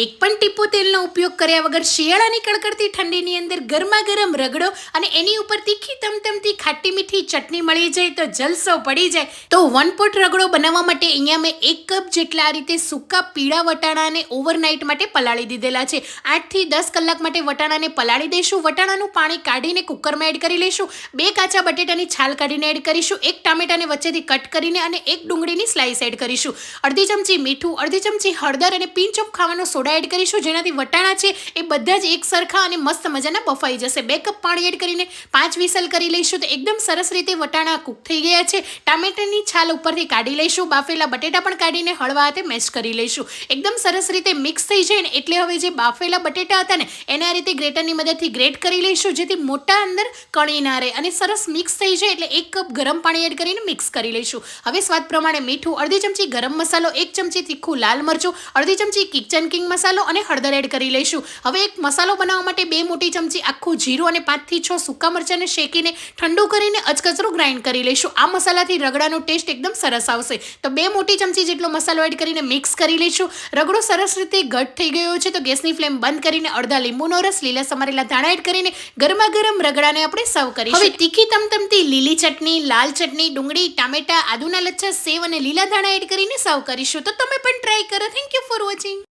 એક પણ ટીપો તેલનો ઉપયોગ કર્યા વગર શિયાળાની કડકડતી ઠંડીની અંદર ગરમા ગરમ રગડો અને એની ઉપર તીખી તમતમતી ખાટી મીઠી ચટણી મળી જાય તો જલસો પડી જાય. તો વન પોટ રગડો બનાવવા માટે અહીંયા મેં એક કપ જેટલા આ રીતે સૂકા પીળા વટાણાને ઓવરનાઇટ માટે પલાળી દીધેલા છે. આઠથી દસ કલાક માટે વટાણાને પલાળી દઈશું. વટાણાનું પાણી કાઢીને કુકરમાં એડ કરી લઈશું. બે કાચા બટેટાની છાલ કાઢીને એડ કરીશું. એક ટામેટાને વચ્ચેથી કટ કરીને અને એક ડુંગળીની સ્લાઇસ એડ કરીશું. અડધી ચમચી મીઠું, અડધી ચમચી હળદર અને પિંચ ઓફ ખાવાનો સોડા એડ કરીશું. જેનાથી વટાણા છે એ બધા જ એક સરખા અને મસ્ત મજાના બફાઈ જશે. બે કપ પાણી એડ કરીને પાંચ વિસલ કરી લઈશું તો એકદમ સરસ રીતે વટાણા કૂક થઈ ગયા છે. ટામેટાની છાલ ઉપરથી કાઢી લઈશું. બાફેલા બટેટા પણ કાઢીને હળવા હાથે મેશ કરી લઈશું. એકદમ સરસ રીતે મિક્સ થઈ જાય ને એટલે હવે જે બાફેલા બટેટા હતા ને, એને આ રીતે ગ્રેટરની મદદથી ગ્રેટ કરી લઈશું, જેથી મોટા અંદર કણી ના રહે અને સરસ મિક્સ થઈ જાય એટલે એક કપ ગરમ પાણી એડ કરીને મિક્સ કરી લઈશું. હવે સ્વાદ પ્રમાણે મીઠું, અડધી ચમચી ગરમ મસાલો, એક ચમચી તીખું લાલ મરચું, અડધી ચમચી કિચન કિંગ મસાલો અને હળદર એડ કરી લઈશું. હવે એક મસાલો બનાવવા માટે બે મોટી ચમચી આખું જીરું અને પાંચથી છ સૂકા મરચાંને શેકીને ઠંડુ કરીને અચકચરું ગ્રાઇન્ડ કરી લઈશું. આ મસાલાથી રગડાનો ટેસ્ટ એકદમ સરસ આવશે. તો બે મોટી ચમચી જેટલો મસાલો એડ કરીને મિક્સ કરી લઈશું. રગડો સરસ રીતે ઘટ થઈ ગયો છે તો ગેસની ફ્લેમ બંધ કરીને અડધા લીંબુનો રસ, લીલા સમારેલા ધાણા એડ કરીને ગરમા ગરમ રગડાને આપણે સર્વ કરીશું. હવે તીખી તમતમતી લીલી ચટણી, લાલ ચટણી, ડુંગળી, ટામેટા, આદુના લચ્છા, સેવ અને લીલા ધાણા એડ કરીને સર્વ કરીશું. તો તમે પણ ટ્રાય કરો. Thank you for watching